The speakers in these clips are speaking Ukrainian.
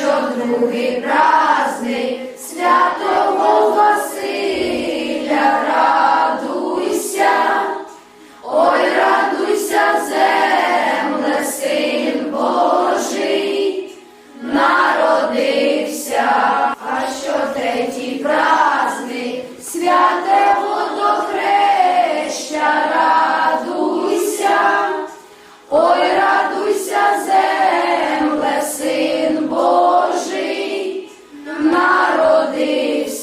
що другий праздник святого.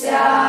下。